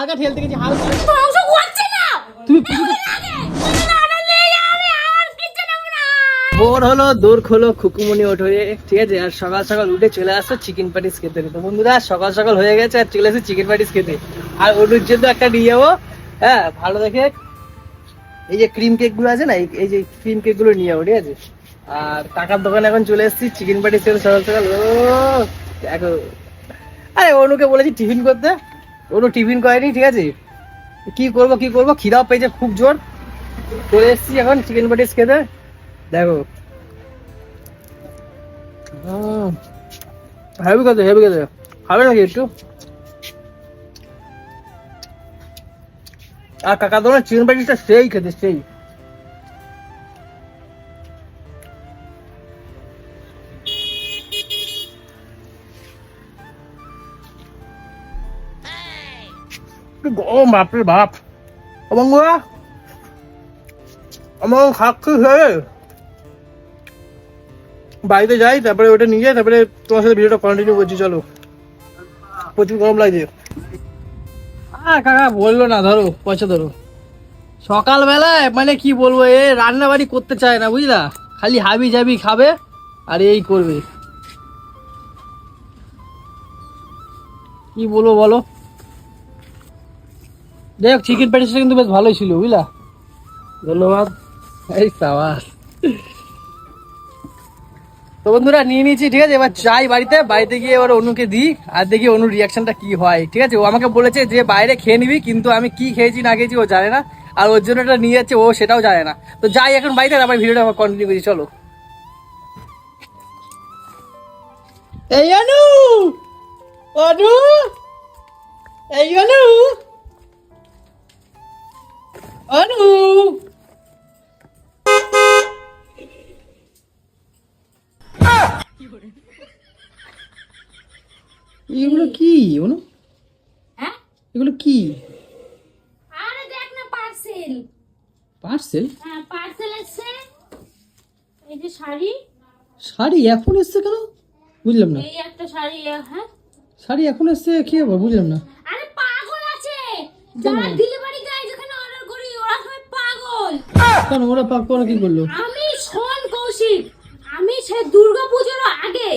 হালকা ঠেলতে গেছি হালকা ধ্বংস করছে না! তুমি আগে ভোর হলো দৌড় খোলো খুকুমনি ওঠে ঠিক আছে আর সকাল সকাল উঠে চলে আসতো চিকেন প্যাটিস খেতে তো বন্ধুরা সকাল সকাল হয়ে গেছে আর চলে আসছে চিকেন প্যাটিস খেতে। আর ওর জন্য একটা নিয়ে যাব। হ্যাঁ ভালো দেখে। এই যে ক্রিম কেকগুলো আছে না এই- এই যে ক্রিম কেকগুলো নিয়ে যাব ঠিক আছে? আর কাকার দোকানে এখন চলে এসেছি চিকেন প্যাটিস খেতে সকাল সকাল। ও দেখো। আরে অনুকে বলেছি টিফিন করতে। অনু টিফিন করেনি, ঠিক আছে? কি করব কি করব? খিদাও পেয়েছে খুব জোর। চলে এসেছি এখন চিকেন প্যাটিস খেতে। দেখো। হেভি খেতে হেভি খেতে। খাবে নাকি একটু? আর কাকা তোমার চিকেন প্যাটিসটা সেই খেতে, সেই। কি গরম বাপরে বাপ। বন্ধুরা আমার খাচ্ছি হয়ে বাড়িতে যাই, তারপরে ওটা নিয়ে যাই, তারপরে তোমার সাথে কন্টিনিউ করছি, চলো। প্রচুর গরম লাগছে। আ কাকা, বলল না, ধরো, পয়সা ধরো। সকালবেলায় মানে কি বলব, এ রান্না বাড়ি করতে চায় না, বুঝলা? খালি হাবি জাবি খাবে, আর এই করবে। কি বলব বলো? দেখ চিকেন প্যাটিসটা কিন্তু বেশ ভালোই ছিল, বুঝলা? ধন্যবাদ। এই সাবাস। তো বন্ধুরা, নিয়ে নিয়েছি, ঠিক আছে? এবার যাই বাড়িতে বাড়িতে গিয়ে এবার অনুকে দিই, আর দেখি অনুর রিয়াকশনটা কি হয়, ঠিক আছে? ও আমাকে বলেছে যে, বাইরে খেয়ে নিবি, কিন্তু আমি কি খেয়েছি না খেয়েছি ও জানে না, আর ওর জন্য এটা নিয়ে যাচ্ছে, ও সেটাও জানে না। তো যাই, এখন বাড়িতে আবার ভিডিওটা আমার কন্টিনিউ করি, চলো। এই অনু! অনু! এই অনু! অনু এগুলো কি অনু? হ্যাঁ? এগুলো কি? আরে দেখ না পার্সেল পার্সেল হ্যাঁ পার্সেল এসছে এই যে শাড়ি। শাড়ি এখন এসছে কেন? বুঝলাম না। এই একটা শাড়ি হ্যাঁ। শাড়ি এখন এসছে কি হবে বুঝলাম না। আরে পাগল আছে। যারা ডেলিভারি দেয় যেখানে অর্ডার করি ওরা সবাই পাগল কেন ওরা পাক করে কি করল? আমি শোন কৌশিক আমি সে দুর্গা পুজোর আগে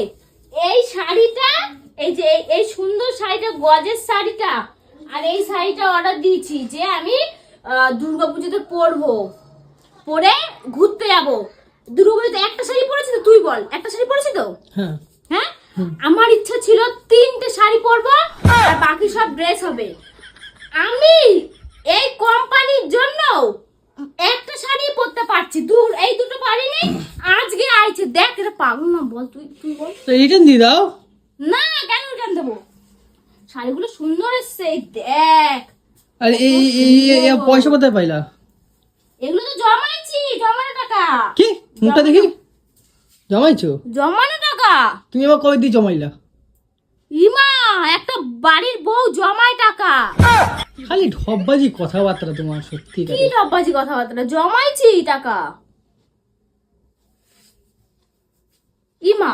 এই শাড়িটা এই যে এই- এই সুন্দর শাড়িটা গজের শাড়িটা আর এই শাড়িটা অর্ডার দিয়েছি যে আমি দুর্গা পুজোতে পরবো। পরে ঘুরতে যাব। দুর্গা পুজোতে একটা শাড়ি পরেছি তো তুই বল একটা শাড়ি পরেছি তো? হ্যাঁ। হ্যাঁ? আমার ইচ্ছা ছিল তিনটে শাড়ি পরবো আর বাকি সব ড্রেস হবে। আমি এই কোম্পানির জন্য একটা শাড়ি পরতে পারছি। দূর এই দুটো পারিনি আজকে আইছে। দেখ এটা পাগল না বল তুই তুই বল। তো রিটার্ন দিয়ে দাও। না কেন রিটার্ন দেবো? শাড়িগুলো সুন্দর এসছে দেখ। আর এই- এই পয়সা কোথায় পাইলা? এগুলো তো জমাইছি জমানো টাকা। কি? মুখটা দেখি। জমাইছো? জমানো টাকা। তুমি আবার কবে দিয়ে জমাইলা? ইমা একটা বাড়ির বউ জমায় টাকা। খালি ঢপবাজি কথাবার্তা তোমার সত্যি কি ডব্বাজি কথাবার্তা? জমাইছি টাকা। ইমা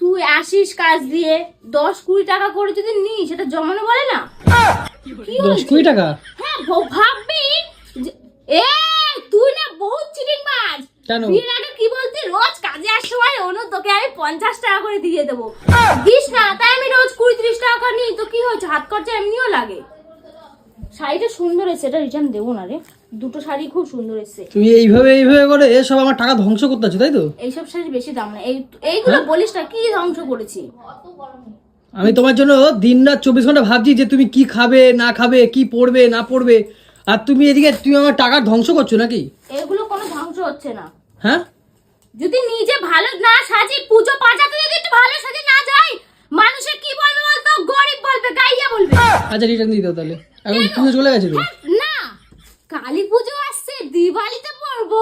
তুই আসিস কাজ দিয়ে দশ কুড়ি টাকা করে যদি নি সেটা জমানো বলে না? দশ কুড়ি টাকা? হ্যাঁ ভাববি এ তুই না বহুত চিটিং মাছ। কেন? বিয়ের আগে কি বলতি? রোজ কাজে আসার সময় অনু তোকে আমি পঞ্চাশ টাকা করে দিয়ে দেবো। দিস না তাই আমি রোজ কুড়ি ত্রিশ টাকা করে নিই। তো কি হয়েছে? হাত খরচা এমনিও লাগে। শাড়িটা সুন্দর এসছে এটা রিটার্ন দেবো না রে। দুটো শাড়ি খুব সুন্দর এসছে। তুমি এইভাবে এইভাবে করে এসব আমার টাকা ধ্বংস করতে আছো তাই তো? এইসব শাড়ি বেশি দাম না। এই এইগুলো বলিস না কি ধ্বংস করেছি? আমি তোমার জন্য দিন রাত চব্বিশ ঘণ্টা ভাবছি যে তুমি কি খাবে না খাবে কি পড়বে না পড়বে আর তুমি এদিকে তুমি আমার টাকা ধ্বংস করছ নাকি? এগুলো কোনো ধ্বংস হচ্ছে না। হ্যাঁ? যদি নিজে ভালো না সাজি পুজো পাজাতে যদি একটু ভালো সাজে না যাই মানুষে কি বলবে বলতো? গরিব বলবে গাইয়া বলবে। আচ্ছা রিটার্ন দিয়ে দাও তাহলে। এখন পুজো চলে গেছে তো? না কালী পুজো আসছে দিওয়ালিতে পরবো।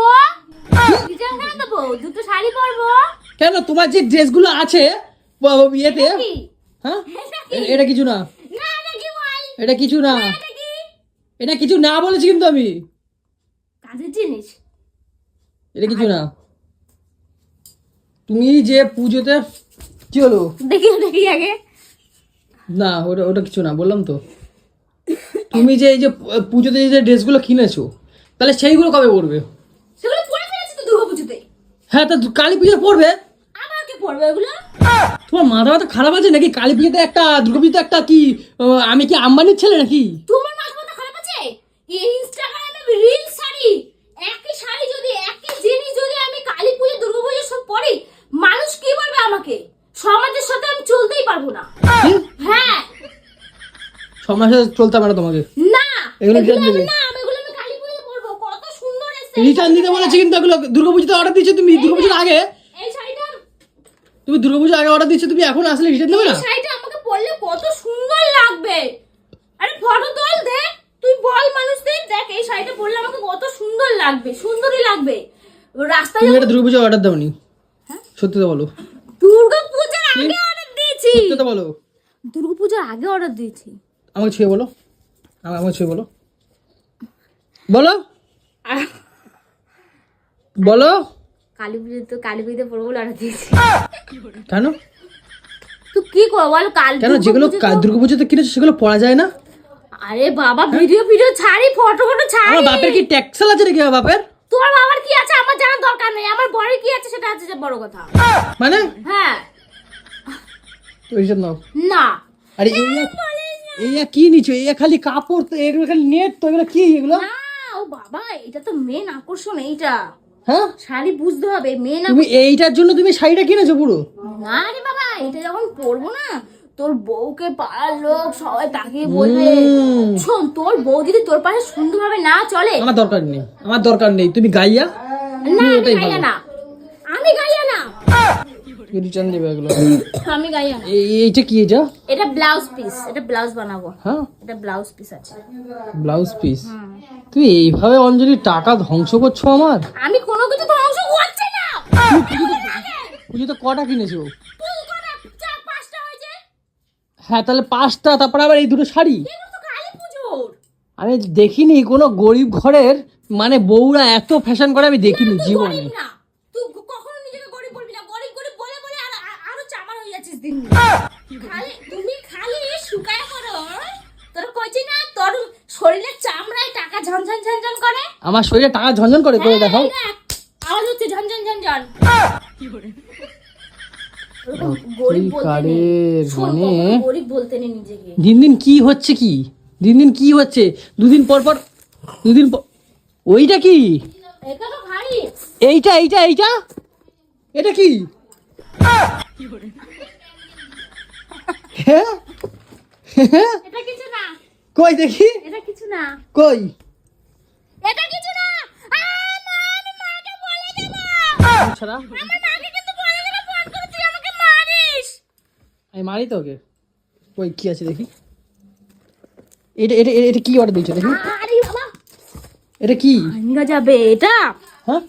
কেন দেবো দুটো শাড়ি পরবো। কেন? তোমার যে ড্রেসগুলো আছে ইয়েতে হ্যাঁ? এটা কিছু না। এটা কিছু না। এটা এটা কিছু না বলেছি কিন্তু আমি। কাজের জিনিস। এটা কিছু না। তুমি যে পুজোতে কি হলো দেখি দেখি আগে। না ওটা ওটা কিছু না বললাম তো। তুমি যে এই যে পুজোতে যে ড্রেসগুলো কিনেছো তাহলে সেইগুলো কবে পরবে? সেগুলো পরে ফেলেছি তো দুর্গাপুজোতে হ্যাঁ তা কালী পুজো আবার কে ওগুলো? তোমার মাথা মাথা খারাপ আছে নাকি? কালী পুজোতে একটা দুর্গা পুজোতে একটা কি আমি কি আম্বানির ছেলে নাকি? তোমার মাথা মাথা খারাপ আছে? এই ইনস্টাগ্রামে রিল শাড়ি একই শাড়ি যদি একই জিনিস যদি আমি কালী পুজো দুর্গা পুজো সব পরি মানুষ কি বলবে আমাকে? সমাজের সাথে আমি চলতেই পারব না। হ্যাঁ। সমাজের সাথে চলতে পারে তোমাকে। না এগুলো এগুলো return না এগুলো আমি কালী পুজো পরবো কত সুন্দর রিটার্ন দিতে বলেছি কিন্তু এগুলো দুর্গা পুজোতে অর্ডার দিয়েছ তুমি? দুর্গাপুজোর আগে? তুমি দুর্গাপুজোর আগে অর্ডার দিচ্ছ তুমি এখন আসলে রিটার্ন দেবে না? শাড়িটা আমাকে পরলে কত সুন্দর লাগবে। আরে ফটো তোল দে তুই বল মানুষদের দেখ এই শাড়িটা পরলে আমাকে কত সুন্দর লাগবে সুন্দরই লাগবে। রাস্তায় তুমি এটা দুর্গা পুজোর অর্ডার দাওনি। সত্যি তো বলো। দুর্গা পূজার আগে অর্ডার দিয়েছি। সত্যি তো বলো। দুর্গা পূজার আগে অর্ডার দিয়েছি। আমাকে ছুঁয়ে বলো। আমা- আমাকে ছুঁয়ে বলো। বলো। বলো। কালী পুজো তো কালী পুজোতে পড়ব দিয়েছি। কেন? কি করব বল কাল কেন? যেগুলো কিনেছো সেগুলো পড়া যায় না? আরে বাবা ভিডিও ভিডিও ছাড়ি ফটো ফটো ছাড়ি। আমার বাপের কি ট্যাক্সেল আছে নাকি বাপের? বাবার কি আছে? আমার জানার দরকার নেই। আমার কি আছে সেটা আছে বড় কথা। মানে? হ্যাঁ। ওইসব নাও। না। আরে এইয়া এইয়া কি নিচ্ছ এইয়া খালি কাপড় তো এগুলো খালি নেট তো এগুলো কি এগুলো? না ও বাবা এটা তো মেন আকর্ষণ এইটা। হ্যাঁ? শাড়ি বুঝতে হবে মেন তুমি এইটার জন্য তুমি শাড়িটা কিনেছো পুরো? না রে বাবা এটা যখন পরবো না তোর বউকে পাড়ার লোক সবাই তাকিয়ে বলবে শোন তোর বউ যদি তোর পাশে সুন্দরভাবে না চলে আমার দরকার নেই আমার দরকার নেই তুমি গাইয়া? না আমি গাইয়া না। আমি গাইয়া রিটার্ন দেবে এগুলো। আমি এই- এইটা কি এটা? এটা ব্লাউজ পিস এটা ব্লাউজ বানাবো। হ্যাঁ? এটা ব্লাউজ পিস আছে। Blouse piece? তুই এইভাবে অঞ্জলি টাকা ধ্বংস করছ আমার? আমি কোনো কিছু ধ্বংস করছি না! পুজো তো কটা কিনেছো? হ্যাঁ তাহলে পাঁচটা তারপরে আবার এই দুটো শাড়ি? আমি দেখিনি কোনো গরিব ঘরের মানে বউরা এত ফ্যাশন করে আমি দেখিনি জীবনে গরিব না তুই কখনো নিজেকে গরিব বলবি না গরিব গরিব বলে বলে আর আর- আরও চামার হয়ে যাচ্ছিস দিন দিন। খালি তুমি খালি শুকায় করো হ্যাঁ? তোর কইছি না তোর শরীরের চামড়ায় টাকা ঝনঝন ঝনঝন করে? আমার শরীরে টাকা ঝনঝন করে করে দেখো। এই দেখ, আওয়াজ হচ্ছে ঝনঝন ঝনঝন। নেই। নিজেকে। দিন দিন কি হচ্ছে কি? দিন দিন কি হচ্ছে? দুদিন পর পর দুদিন পর ওইটা কি? এটা তো ভারী। এইটা এইটা এইটা? এটা কি? হ্যাঁ হ্যাঁ? এটা কিছু না। কই দেখি? এটা কিছু না। কই? এটা কিছু না। আমি মাকে বলে দেবো। ছাড়া। আমার মাকে কিন্তু বলে দেবো ফোন করে তুই আমাকে মারিস। আমি মারি তো ওকে কই কি আছে দেখি? এটা এটা এটা কি অর্ডার দিয়েছ দেখি? এটা কি? যাবে এটা? হ্যাঁ?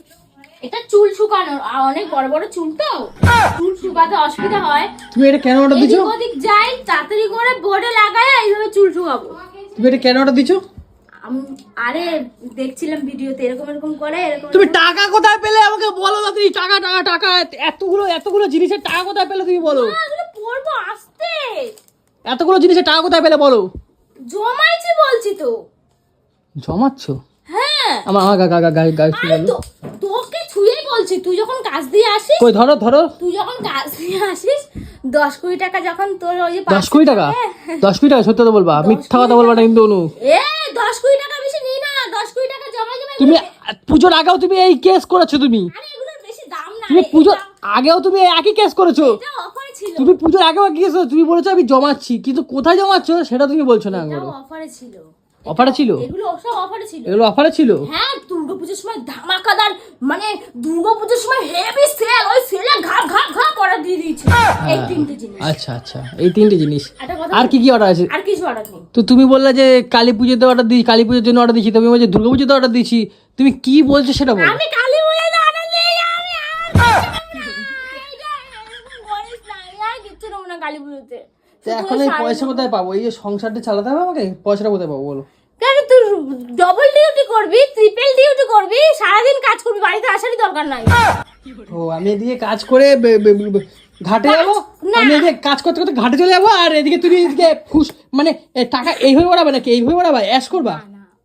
এটা চুল শুকানোর অনেক বড় বড় চুল তো। চুল শুকাতে অসুবিধা হয়। তুমি এটা কেন অর্ডার দিছো? ওদিক যাই তাড়াতাড়ি করে বোর্ডে লাগায় এইভাবে চুল শুকাবো। তুমি এটা কেন অর্ডার দিছো? আরে দেখছিলাম ভিডিওতে এরকম এরকম করে এরকম তুমি টাকা কোথায় পেলে? আমাকে বলো না তুমি। টাকা টাকা টাকা এতগুলো এতগুলো জিনিসের টাকা কোথায় পেলে তুমি বলো? পরবো আসতে। এতগুলো জিনিসের টাকা কোথায় পেলে বলো? জমাইছি বলছি তো। জমাচ্ছ? হ্যাঁ। আমার আমার গা গা গা তোকে ছুঁয়েই বলছি তুই যখন কাজ দিয়ে আসিস কই ধরো ধরো। তুই যখন কাজ দিয়ে আসিস দশ কোটি টাকা যখন তোর ওই যে দশ কোটি টাকা? দশ কোটি টাকা সত্যি কথা বলবা। মিথ্যা কথা বলবা না কিন্তু অনু। এ দশ কোটি টাকা বেশি নিই না দশ কোটি টাকা জমা জমা তুমি পুজোর আগেও তুমি এই কেস করেছ তুমি। বেশি দাম না তুমি পুজোর আগেও তুমি একই কেস করেছ। তুমি পুজোর আগেও একই কেস তুমি বলেছ আমি জমাচ্ছি। কিন্তু কোথায় জমাচ্ছ সেটা তুমি বলছো না অফারে ছিল। অফারে ছিল এগুলো সব অফারে ছিল এগুলো অফারে ছিল হ্যাঁ দুর্গাপুজোর সময় ধামাকাদার মানে দুর্গাপুজোর সময় হেভি সেল ওই সেলে ঘাপ অর্ডার দিয়ে দিয়েছে এই তিনটে জিনিস আচ্ছা আচ্ছা এই তিনটে জিনিস আর কি কি অর্ডার আছে আর কিছু অর্ডার নেই তো তুমি বললে যে কালী পুজোতে অর্ডার দিই কালী পুজোর জন্য অর্ডার দিচ্ছি তুমি বলছো দুর্গা পুজোতে অর্ডার দিচ্ছি তুমি কি বলছো সেটা বলো আমি কালী পুজোতে অর্ডার দিই আমি আর কিচ্ছু নেব না কালী পুজোতে তো এখন এই পয়সা কোথায় পাবো? এই যে সংসারটা চালাতে হবে আমাকে? পয়সাটা কোথায় পাবো বলো? কেন তুই ডবল ডিউটি করবি ট্রিপল ডিউটি করবি সারাদিন কাজ করবি বাড়িতে আসারই দরকার নাই। ও আমি এদিকে কাজ করে ঘাটে যাব। আমি এদিকে কাজ করতে করতে ঘাটে চলে যাব আর এদিকে তুমি এদিকে ফুস মানে টাকা এইভাবে ওড়াবে নাকি? এইভাবে ওড়াবা অ্যাশ করবা?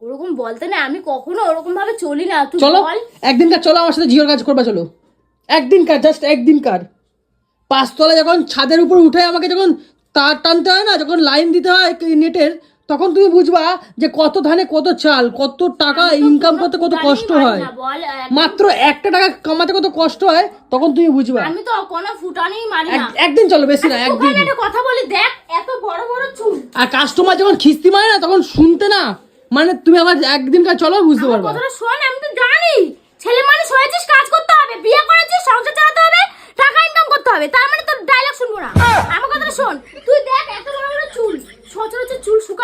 ওরকম বলতে না আমি কখনো ওরকম ভাবে চলি না। তুই চলো বল। একদিনকার চলো আমার সাথে জিওর কাজ করবা চলো। একদিন একদিনকার জাস্ট একদিন একদিনকার পাঁচতলা যখন ছাদের উপর উঠে আমাকে যখন তার টানতে হয় না যখন লাইন দিতে হয় নেটের তখন তুমি বুঝবা যে কত ধানে কত চাল কত টাকা ইনকাম করতে কত কষ্ট হয়। মাত্র একটা টাকা কামাতে কত কষ্ট হয় তখন তুমি বুঝবা। আমি তো কোনো ফুটানেই মারি না। একদিন চলো বেশি না একদিন। একটা কথা বলি দেখ এত বড় বড় চুল। আর কাস্টমার যখন খিস্তি মারে না তখন শুনতে না। মানে তুমি আবার একদিনকার চলো বুঝতে পারবা। কথাটা শোন আমি তো জানি। ছেলে মানুষ হয়েছিস কাজ করতে হবে বিয়ে করেছিস সংসার চালাতে হবে টাকা ইনকাম করতে হবে। তার মানে তোর ডায়লগ শুনব না আমার কথাটা শোন তুই দেখ এত বড় বড় চুল সচরাচর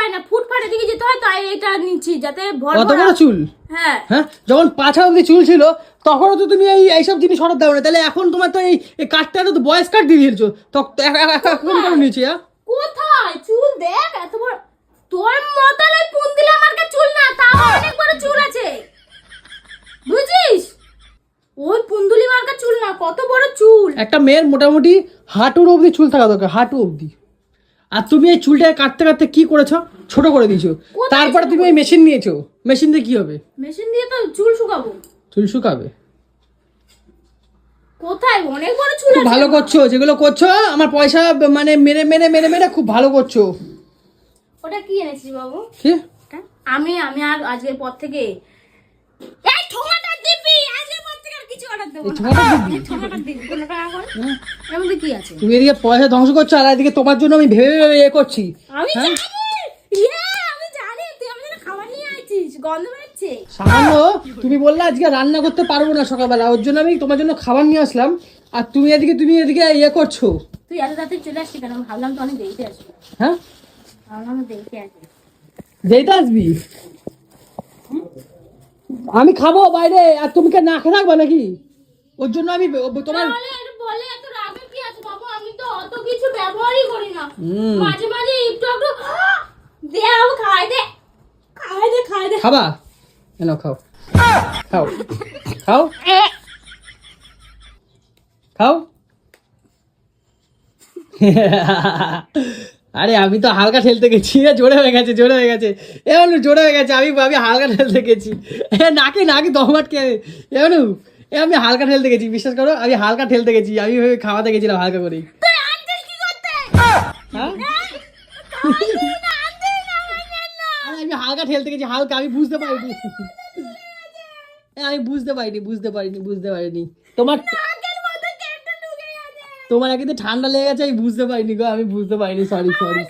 শুকায় না ফুটফাটে দিকে যেতে হয় তাই এটা নিচ্ছি যাতে ভর কত বড় চুল? হ্যাঁ। হ্যাঁ? যখন পাছা অব্দি চুল ছিল তখনও তো তুমি এই এইসব জিনিস হঠাৎ দাও না তাহলে এখন তোমার তো এই কাঠটা তো বয়স কাঠ দিয়ে দিয়েছ। তো এখন কেন নিয়েছি হ্যাঁ? কোথায়? চুল দেখ এত বড় তোর মতন এই পুন্দিলা মার্কা চুল না তাও অনেক বড় চুল আছে। বুঝিস? ওই পুন্দুলি মার্কা চুল না কত বড় চুল। একটা মেয়ের মোটামুটি হাঁটুর অবধি চুল থাকা দরকার হাঁটু অবধি। আর তুমি এই চুলটা কাটতে কাটতে কি করেছ? ছোট করে দিয়েছ। তারপরে তুমি ওই মেশিন নিয়েছো। মেশিন দিয়ে কি হবে? মেশিন দিয়ে তো চুল শুকাবো। চুল শুকাবে। কোথায়? অনেক বড় চুল আছে ভালো করছ যেগুলো করছ আমার পয়সা মানে মেরে মেরে মেরে মেরে খুব ভালো করছ। ওটা কি এনেছিস বাবু? কি? আমি আমি আর আজকের পর থেকে তুমি এদিকে পয়সা ধ্বংস করছ আর এদিকে তোমার জন্য আমি ভেবে ভেবে এ করছি। হ্যাঁ? ইয়ে সামান্য তুমি বললে আজকে রান্না করতে পারব না সকালবেলা ওর জন্য আমি তোমার জন্য খাবার নিয়ে আসলাম। আর তুমি এদিকে তুমি এদিকে ইয়ে করছ। তুই এত তাড়াতাড়ি চলে আসছি কেন? আমি ভাবলাম তো অনেক দেরিতে আসবি। হ্যাঁ? ভাবলাম দেরিতে আসবি। যেইটা আসবি? আমি খাব বাইরে আর তুমি কে না খেয়ে থাকবা নাকি? ওর জন্য আমি তোমার বলে এত রাগে কি আছে? বাবু আমি তো অত কিছু ব্যবহারই করি না। মাঝে মাঝে একটু একটু দে বাবু খাই দে। খাই দে খাই দে। খাবা? খাও? খাও। খাও? খাও? আরে আমি তো হালকা ঠেলতে গেছি। জোরে হয়ে গেছে জোরে হয়ে গেছে। এমন জোরে হয়ে গেছে। আমি আমি হালকা ঠেলতে গেছি। এ নাকি নাকি দম আটকে এমন এ আমি হালকা ঠেলতে গেছি বিশ্বাস করো আমি হালকা ঠেলতে গেছি আমি ভেবে খাওয়াতে গেছিলাম হালকা করে তুই আনছিস কি করতে? হ্যাঁ। আরে আমি হালকা ঠেলতে গেছি হালকা আমি বুঝতে পারিনি। আমি বুঝতে পারিনি বুঝতে পারিনি বুঝতে পারিনি। তোমার। তোমার একে ঠান্ডা লেগে গেছে আমি বুঝতে পারিনি গো আমি বুঝতে পারিনি sorry sorry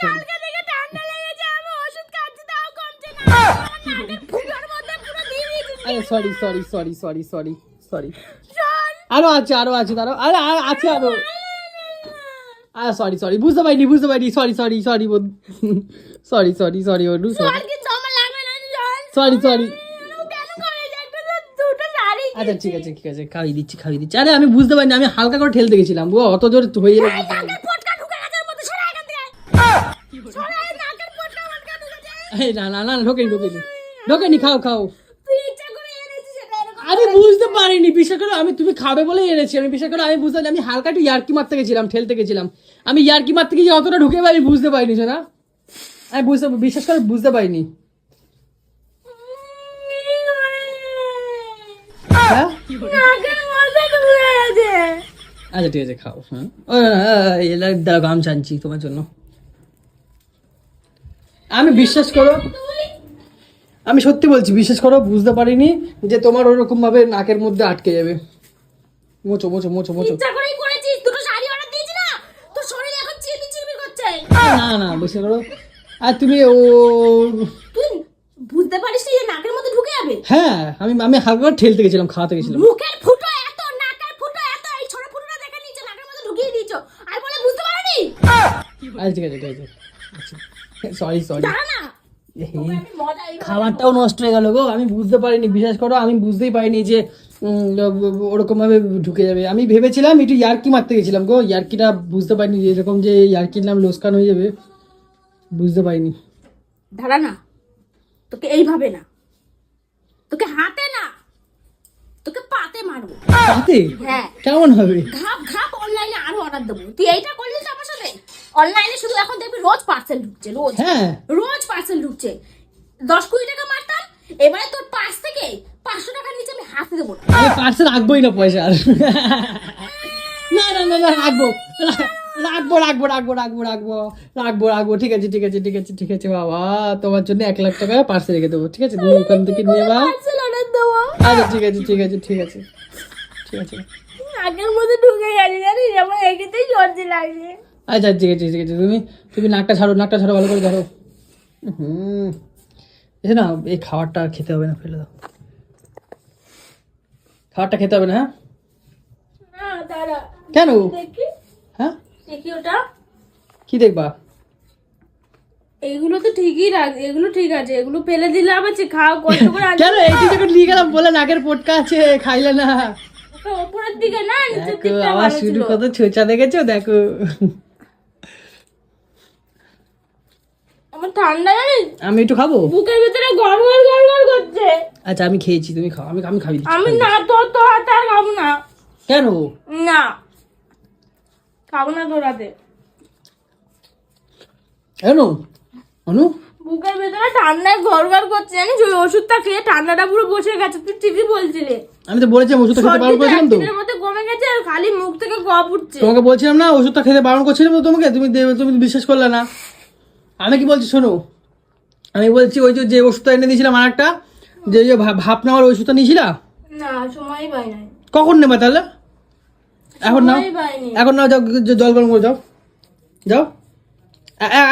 sorry sorry sorry sorry sorry sorry sorry আরও আছে আরও আছে দাঁড়াও। আরে আছে আরও। আরে সরি সরি বুঝতে পারিনি বুঝতে পারিনি। Sorry sorry sorry sorry sorry sorry বন্ধু শোন। সরি সরি আচ্ছা ঠিক আছে ঠিক আছে খাইয়ে দিচ্ছি খাইয়ে দিচ্ছি। আরে আমি বুঝতে পারিনি আমি হালকা করে ঠেলতে গেছিলাম। গো অত জোর হয়ে গেলে। না না না ঢোকেনি ঢোকেনি। ঢোকেনি খাও খাও তুই ইচ্ছা করে এনেছিস এটা এরকম। আমি পারিনি বিশ্বাস করো আমি তুমি খাবে বলে এনেছি। আমি বিশ্বাস করো আমি বুঝতে আমি হালকা একটু ইয়ার্কি মারতে গেছিলাম ঠেলতে গেছিলাম। আমি ইয়ার্কি মারতে গিয়ে অতটা ঢুকে পারি বুঝতে পারিনি না আমি বুঝতে বিশ্বাস করে বুঝতে পারিনি। হ্যাঁ। আচ্ছা ঠিক আছে খাও হ্যাঁ। ও, এলা দাঁড়াও গাম চানছি তোমার জন্য। আমি বিশ্বাস করো আমি সত্যি বলছি বিশ্বাস করো বুঝতে পারিনি যে তোমার ওরকম ভাবে নাকের মধ্যে আটকে যাবে। মোচো মোচো মোচো মোচো ইচ্ছা করেই করেছিস দুটো শাড়ি অর্ডার দিয়েছি না তোর শরীর এখন চিরবি চিরবি করছে। না না বিশ্বাস করো। আর তুমি ও তুই বুঝতে পারিস যে নাকের মধ্যে ঢুকে যাবে? হ্যাঁ আমি আমি হালকা ঠেলতে গেছিলাম খাওয়াতে গেছিলাম। মুখের ফুটো এত নাকের ফুটো এত এই ছোট ফুটোটা দেখে নিচে নাকের মধ্যে ঢুকিয়ে দিয়েছ। আর বলে বুঝতে পারোনি? আচ্ছা ঠিক আছে ঠিক আছে। সরি সরি দাঁড়া না এই খাবারটাও নষ্ট হয়ে গেল গো। আমি বুঝতে পারিনি বিশ্বাস করো আমি বুঝতেই পারিনি যে ওরকম ভাবে ঢুকে যাবে। আমি ভেবেছিলাম একটু ইয়ার্কি মারতে গেছিলাম গো। ইয়ার্কিটা বুঝতে পারিনি যে এরকম যে ইয়ার্কির নাম লোসকান হয়ে যাবে। বুঝতে পারিনি। দাঁড়া না। তোকে এইভাবে না। তোকে হাতে না। তোকে পাতে মারবো। তাতে হ্যাঁ। কেমন হবে? ঘাপ ঘাপ অনলাইনে আরও অর্ডার দেবো। তুই এইটা করলি তো আমার সাথে? অনলাইনে শুধু এখন দেখবি রোজ পার্সেল ঢুকছে রোজ। হ্যাঁ। রোজ পার্সেল ঢুকছে। দশ কুড়ি টাকা মারতাম এবারে তোর পাঁচ থেকে পাঁচশো টাকার নিচে আমি হাতে দেবো আমি পার্সে রাখবোই না পয়সা। না না না না রাখব। রাখব রাখব রাখব রাখব রাখব। রাখব রাখব। ঠিক আছে ঠিক আছে ঠিক আছে ঠিক আছে বাবা। তোমার জন্য এক লাখ টাকা পার্সে রেখে দেবো ঠিক আছে? ওখান থেকে নিয়ে বা পার্সেল আচ্ছা ঠিক আছে ঠিক আছে ঠিক আছে। ঠিক আছে। আগের মধ্যে ঢুকে গেছে জানিস আমার এগেতেই সর্দি লাগছে আচ্ছা ঠিক আছে ঠিক আছে তুমি তুমি নাকটা ছাড়ো নাকটা ছাড়ো ভালো করে ধরো হুম। এসে না এই খাবারটা আর খেতে হবে না ফেলে দাও। খাবারটা খেতে হবে না হ্যাঁ? কেন? হ্যাঁ? দেখি ওটা। কি দেখবা? এগুলো তো ঠিকই রাখ এগুলো ঠিক আছে। এগুলো ফেলে দিলে আবার যে খাওয়া কষ্ট করে কেন? এই যখন নিয়ে গেলাম বলে নাকের পটকা আছে খাইলে না। ওপরের দিকে না নিচের দিকটা ভালো শুধু ছিল। কত ছোচা দেখেছ দেখো। আমার ঠান্ডা জানিস? আমি একটু খাব? বুকের ভিতরে গড়গড় গড়গড় করছে। আচ্ছা আমি খেয়েছি তুমি খাও আমি আমি খাবি। আমি না তোর তো হাতে আর খাব না। কেন? না। খাব না তোর হাতে। কেন? অনু? বুকের ভেতরে ঠান্ডায় গড়গড় করছে জানিস? ওই ওষুধটা খেয়ে ঠান্ডাটা পুরো বসে গেছে। তুই ঠিকই বলছিলি। আমি তো বলেছিলাম ওষুধটা খেতে বারণ করেছিলাম তো। মধ্যে কমে গেছে আর খালি মুখ থেকে গপ উঠছে। তোমাকে বলছিলাম না ওষুধটা খেতে বারণ করছিলাম তো তোমাকে। তুমি তুমি বিশ্বাস করলে না। আমি কি বলছি শোনো? আমি বলছি ওই যে ওষুধটা এনে দিয়েছিলাম আর একটা যে ওই যে ভা- ভাপ নেওয়ার ওষুধটা নিয়েছিলা? না সময়ই পাই নাই। কখন নেবা তাহলে? এখন নাও। এখন নাও যাও জল গরম করে যাও। যাও।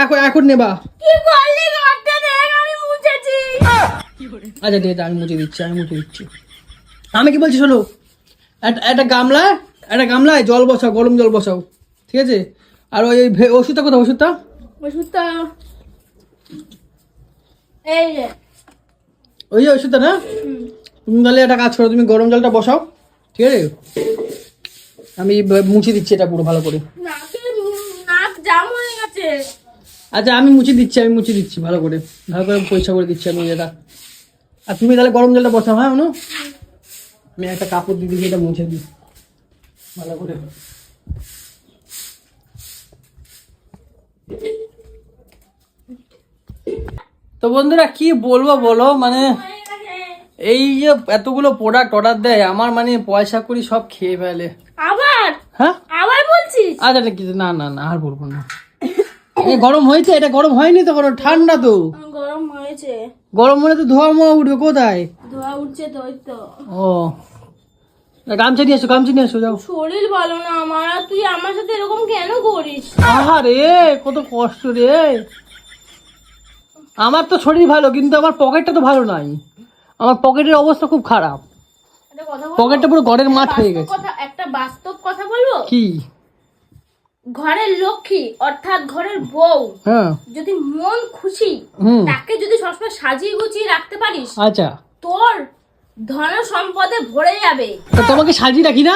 এখন এখন নেবা। আচ্ছা ঠিক আছে আমি মুছে দিচ্ছি আমি মুছে দিচ্ছি। আমি কি বলছি শোনো? একটা গামলায় একটা গামলায় জল বসাও গরম জল বসাও ঠিক আছে? আর ওই ওষুধটা কোথাও ওষুধটা? ওষুধটা এই যে ওই যে ওষুধটা না? তুমি তাহলে একটা কাজ করো তুমি গরম জলটা বসাও ঠিক আছে? আমি মুছে দিচ্ছি এটা পুরো ভালো করে। নাক জাম হয়ে গেছে। আচ্ছা আমি মুছে দিচ্ছি আমি মুছে দিচ্ছি ভালো করে। ভালো করে পরিষ্কার করে দিচ্ছি আমি এটা। আর তুমি তাহলে গরম জলটা বসাও হ্যাঁ অনু? আমি একটা কাপড় দিয়ে দিচ্ছি এটা মুছে দিই। ভালো করে। তো বন্ধুরা কি বলব বলো? মানে এই যে এতগুলো প্রোডাক্ট অর্ডার দেয় আমার মানে পয়সা করি সব খেয়ে ফেলে। আবার? হ্যাঁ? আবার বলছিস? আচ্ছা কিছু না না না আর বলব না। গরম হয়েছে এটা গরম হয়নি তো কোনো ঠান্ডা তো। গরম হয়েছে। গরম হলে তো ধোয়া মোয়া উঠবে কোথায়? ধোয়া উঠছে তো ওই তো। ও। না, গামছা নিয়ে এসো গামছা নিয়ে এসো যাও। শরীর ভালো না আমার তুই আমার সাথে এরকম কেন করিস? কত কষ্ট রে। আমার তো শরীর ভালো কিন্তু আমার পকেটটা তো ভালো নাই। আমার পকেটের অবস্থা খুব খারাপ? পকেটটা পুরো ঘরের মাঠ হয়ে গেছে। একটা বাস্তব কথা বলব? কি? ঘরের লক্ষ্মী অর্থাৎ ঘরের বউ হ্যাঁ। যদি মন খুশি তাকে যদি সবসময় সাজিয়ে গুছিয়ে রাখতে পারিস আচ্ছা। তোর ধন সম্পদে ভরে যাবে। তোমাকে সাজিয়ে রাখি না?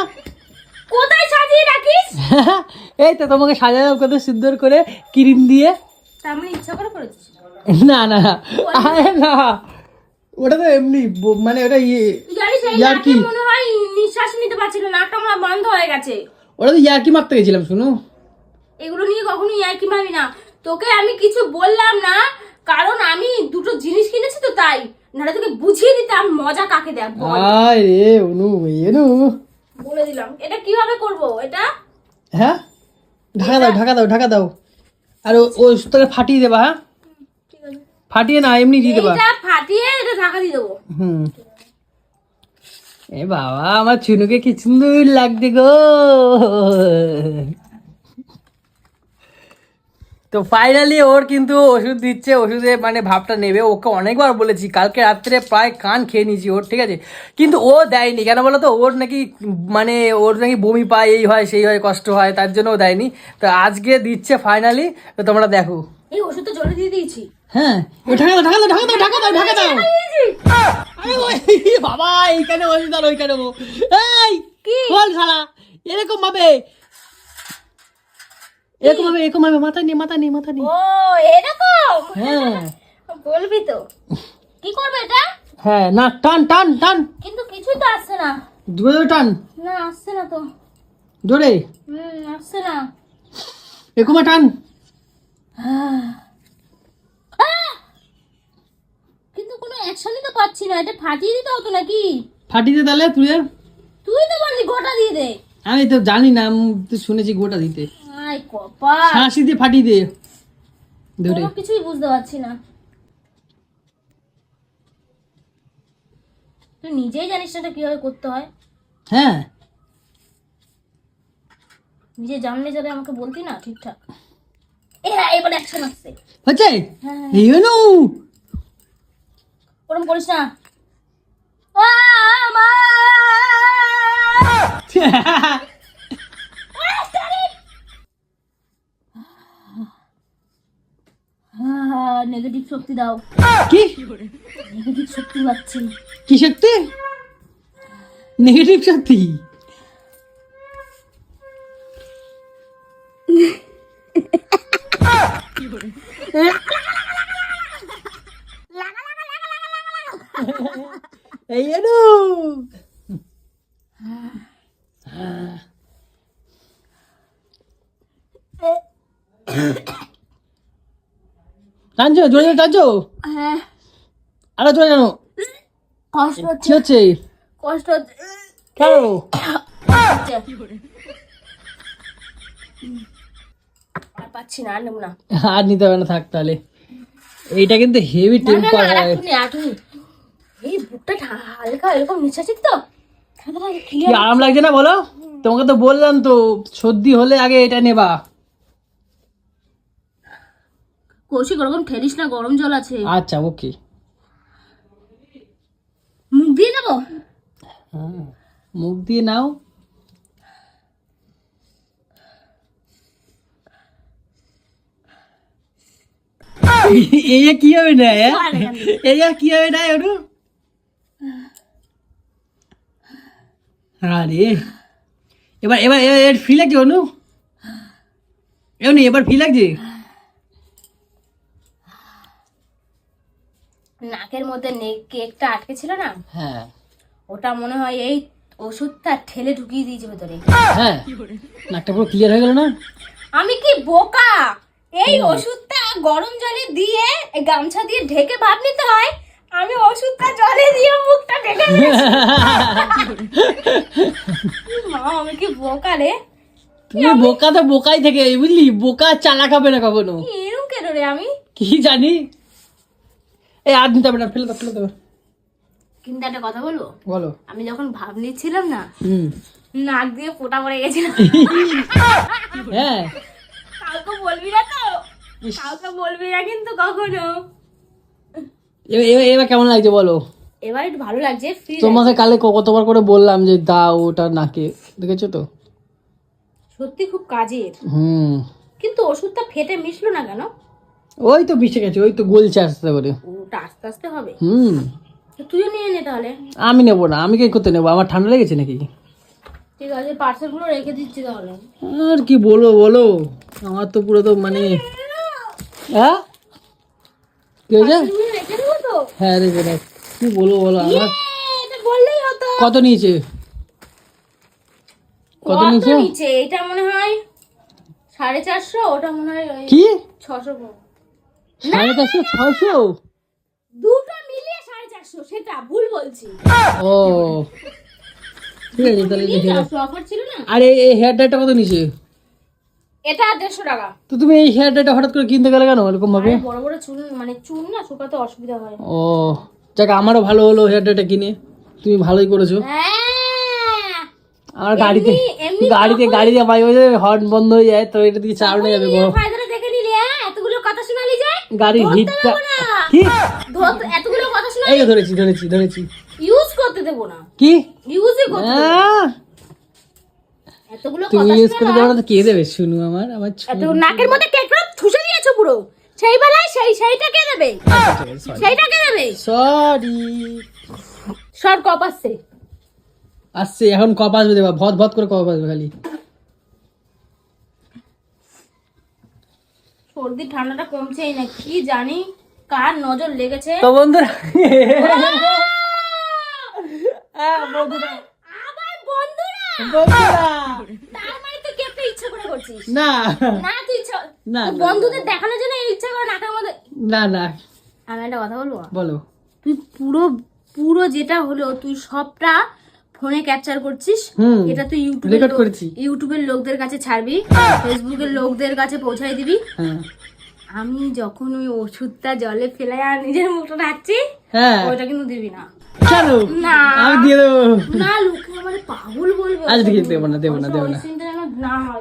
কোথায় সাজিয়ে রাখিস? এই তো তোমাকে সাজানো কত সুন্দর করে ক্রিম দিয়ে। মানে ইচ্ছা করে করেছিস না না আরে না। ওটা তো এমনি মানে ওটা ইয়ে তুই জানিস এই ইয়ার কি? মনে হয় নিঃশ্বাস নিতে পারছিল নাকটা আমার বন্ধ হয়ে গেছে। ওটা তো ইয়ার্কি মারতে গেছিলাম শুনো। এগুলো নিয়ে কখনো ইয়ার্কি মারি না। তোকে আমি কিছু বললাম না কারণ আমি দুটো জিনিস কিনেছি তো তাই। নাহলে তোকে বুঝিয়ে দিতাম মজা কাকে দেখ বল। আয় রে অনু অনু। বলে দিলাম। এটা কীভাবে করব এটা? হ্যাঁ? ঢাকা দাও ঢাকা দাও ঢাকা দাও। আর ও- ওই সুতোকে ফাটিয়ে দেবা হ্যাঁ? ফাটিয়ে না এমনি দিয়ে দেবা। এটা ফাটিয়ে এটা ঢাকা দিয়ে দেবো। হুম। এ বাবা আমার চুনুকে কি সুন্দর লাগছে গো। তো ফাইনালি ওর কিন্তু ওষুধ দিচ্ছে ওষুধে মানে ভাবটা নেবে। ওকে অনেকবার বলেছি কালকে রাত্রে প্রায় কান খেয়ে নিয়েছি ওর ঠিক আছে? কিন্তু ও দেয়নি কেন বলো তো? ওর নাকি মানে ওর নাকি বমি পায় এই হয় সেই হয় কষ্ট হয় তার জন্য ও দেয়নি। তো আজকে দিচ্ছে ফাইনালি তো তোমরা দেখো। এই ওষুধটা জলে দিয়ে দিয়েছি। হ্যাঁ ঢাকা দাও ঢাকা দাও ঢাকা দাও ঢাকা দাও ঢাকা দাও। বাবা এইখানে ওইখানে ও। এই বল শালা এরকম ভাবে এরকম ভাবে এরকম ভাবে মাথা নিয়ে মাথা নিয়ে মাথা নিয়ে ও এরকম? হ্যাঁ। বলবি তো। কি করবে এটা? হ্যাঁ না টান টান টান। কিন্তু কিছুই তো আসছে না। দুটো টান। না আসছে না তো। জোরে। হুম আসছে না। একুমা টান। আহ! কিন্তু কোনো অ্যাকশনই তো পাচ্ছি না। এটা ফাটিয়ে দিতে হতো নাকি? ফাটিতে তাহলে তুই তুই তো বললি গোটা দিয়ে দে। আমি তো জানি না আমি তো শুনেছি গোটা দিতে। আয় কপাল। দিয়ে ফাটিয়ে দে। ধরে কিছুই বুঝতে পারছি না। তুই নিজেই জানিস না এটা কীভাবে করতে হয়। হ্যাঁ। নিজে জানলে যারা আমাকে বলতি না ঠিকঠাক। এ হ্যাঁ এবার অ্যাকশন আসছে। হচ্ছে? হ্যাঁ ইউনো ওরম করিস না। আ, মা! নেগেটিভ শক্তি দাও। কি? নেগেটিভ শক্তি পাচ্ছি। কি শক্তি? নেগেটিভ শক্তি? এনো টানছো জোরে জোরে টানছো হ্যাঁ। আরও জোরে জানো কষ্ট কি হচ্ছে? কষ্ট হচ্ছে। কেন পাচ্ছি না আর নেব না। আর নিতে হবে না থাক তাহলে। এইটা কিন্তু হেভি টেম্পার হয়। এই বুকটা হালকা এরকম নিচে তো? কি আরাম লাগছে না বলো? তোমাকে তো বললাম তো সর্দি হলে আগে এটা নেবা। কৌশিক ওরকম ঠেলিস না গরম জল আছে। আচ্ছা ওকে। মুখ দিয়ে দেবো মুখ দিয়ে নাও। এই কি হবে না হ্যাঁ? এই কি হবে না একটু আরে এবার এবার এবার ফ্রি লাগছে অনু? এমনি এবার ফ্রি লাগছে? নাকের মধ্যে কেকটা আটকে ছিল না? হ্যাঁ। ওটা মনে হয় এই ওষুধটা ঠেলে ঢুকিয়ে দিয়েছে ভেতরে। হ্যাঁ। নাকটা পুরো ক্লিয়ার হয়ে গেল না? আমি কি বোকা? এই ওষুধটা গরম জলে দিয়ে গামছা দিয়ে ঢেকে ভাব নিতে হয়? আমি ওষুধটা জলে দিয়ে মুখটা ঢেকে। মা আমি কি বোকা রে? তুমি বোকা তো বোকাই থেকে বুঝলি? বোকা চালাক হবে না কখনো। এরম কেন রে আমি? কি জানি? এই আর নিতে হবে না ফেলে দাও ফেলে দাও। কিন্তু একটা কথা বলব? বলো। আমি যখন ভাব নিচ্ছিলাম না হুম। নাক দিয়ে ফোটা পড়ে গেছিল হ্যাঁ। কাউকে বলবি না তো? কাউকে বলবি না কিন্তু কখনো। এবার কেমন লাগছে বলো? এবার একটু ভালো লাগছে তোমাকে কালে কতবার করে বললাম যে দাও ওটা নাকে দেখেছ তো? সত্যি খুব কাজের। হুম। কিন্তু ওষুধটা ফেটে মিশলো না কেন? ওই তো মিশে গেছে ওই তো গলছে আস্তে করে ওটা আস্তে আস্তে হবে? হুম। তুইও নিয়ে নে তাহলে। আমি নেব না আমি কি করতে নেব? আমার ঠান্ডা লেগেছে নাকি? ঠিক আছে রেখে দিচ্ছি তাহলে। আর কি বলো বলো? আমার তো পুরো তো মানে হ্যাঁ কি হয়েছে তুমি রেখে দেবো তো হ্যাঁ রেখে দাও। কি বলব বলো? আমার এ, এটা বললেই হতো। কত নিয়েছে? কত নিয়েছে? এটা মনে হয় সাড়ে চারশো ওটা মনে হয় কি? ছশো সাড়ে চারশো ছয়শো দুটো মিলিয়ে সাড়ে চারশো সেটা ভুল বলছি। ও। ঠিক আছে তাহলে আর এই হেয়ার ড্রাইটা কত নিয়েছে? এটা দেড়শো টাকা। তো তুমি এই হেয়ার ড্রাইটা হঠাৎ করে কিনতে গেলে কেন? এরকম ভাবে? বড় বড় চুল মানে চুল না শুকাতে অসুবিধা হয়। ও যাক আমারও ভালো হলো হেয়ার ড্রাইটা কিনে। তুমি ভালোই করেছ। হ্যাঁ। আমার গাড়িতে গাড়িতে গাড়িতে মাঝে মাঝে হর্ন বন্ধ হয়ে যায় তো এটা দিকে চালানো যাবে নিলি হ্যাঁ? এতগুলো কথা শোনালি যায় গাড়ির হিটটা কি? এতগুলো কথা শোনা এই ধরেছি ধরেছি ধরেছি। ইউজ করতে দেবো না। কি? ইউজই করতে এতগুলো তুমি ইউজ করে দেবো তো কে দেবে? শুনু আমার আমার এত নাকের মধ্যে কেকটা ঠুসে দিয়েছ পুরো? সেই বেলায় সেই সেইটা কে দেবে? সেইটা কে দেবে? সরি সব কপ আসছে। আসছে এখন কপ আসবে দেবা ভদ ভদ করে কপ আসবে খালি। সর্দি ঠান্ডাটা কমছেই না কি জানি কার নজর লেগেছে। তো বন্ধুরা। তার মানে তুই কেকটা ইচ্ছা করে করছিস? না। না তুই না, বন্ধুদের দেখানোর জন্য ইচ্ছা করে নাকের মধ্যে না না। আমি একটা কথা বলব? বলো। তুই পুরো পুরো যেটা হলো তুই সবটা ফোনে ক্যাপচার করছিস। এটা তুই ইউটিউবে। ইউটিউবের লোকদের কাছে ছাড়বি। ফেসবুকের লোকদের কাছে পৌঁছাই দিবি। হ্যাঁ। আমি যখন ওই ওষুধটা জলে ফেলে আর নিজের মুখটা রাখছি হ্যাঁ। ওইটা কিন্তু দিবি না। কেন। আমি দিয়ে দেবো। না লোকে আমার পাগল বলবে। আচ্ছা, ঠিক দেবো না, দেবো না, দেবো হয়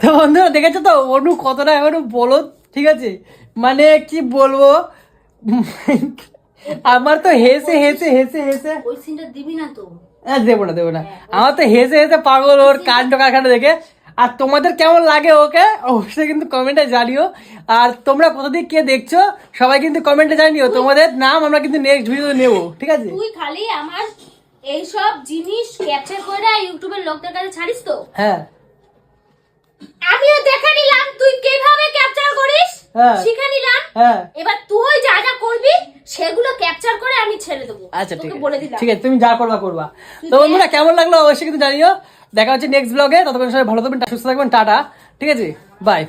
তো বন্ধুরা দেখেছ তো? অনু কতটা এখনও বলো ঠিক আছে? মানে কি বলব? আমার তো হেসে হেসে হেসে হেসে। ওই সিনটা দিবি না তো? দেবো না দেবো না। আমার তো হেসে হেসে পাগল ওর কাণ্ড কারখানা দেখে। আর তোমাদের কেমন লাগে ওকে? অবশ্যই কিন্তু কমেন্টে জানিও। আর তোমরা কতদিন কে দেখছ সবাই কিন্তু কমেন্টে জানিও। তোমাদের নাম আমরা কিন্তু নেক্সট ভিডিও নেব ঠিক আছে? তুই খালি আমার এইসব জিনিস ক্যাপচার করে ইউটিউবের লোকদের কাছে ছাড়িস তো? হ্যাঁ। আমিও দেখে নিলাম তুই কীভাবে ক্যাপচার করিস? হ্যাঁ। শিখে নিলাম। হ্যাঁ। এবার তুই যা যা করবি সেগুলো ক্যাপচার করে আমি ছেড়ে দেবো। আচ্ছা ঠিক তোকে আছে। বলে দিলাম। ঠিক আছে তুমি যা করবা করবা। তো বন্ধুরা কেমন লাগল অবশ্যই কিন্তু জানিও। দেখা হচ্ছে নেক্সট ব্লগে ততক্ষণ সবাই ভালো থাকবেন সুস্থ থাকবেন টাটা। ঠিক আছে? বাই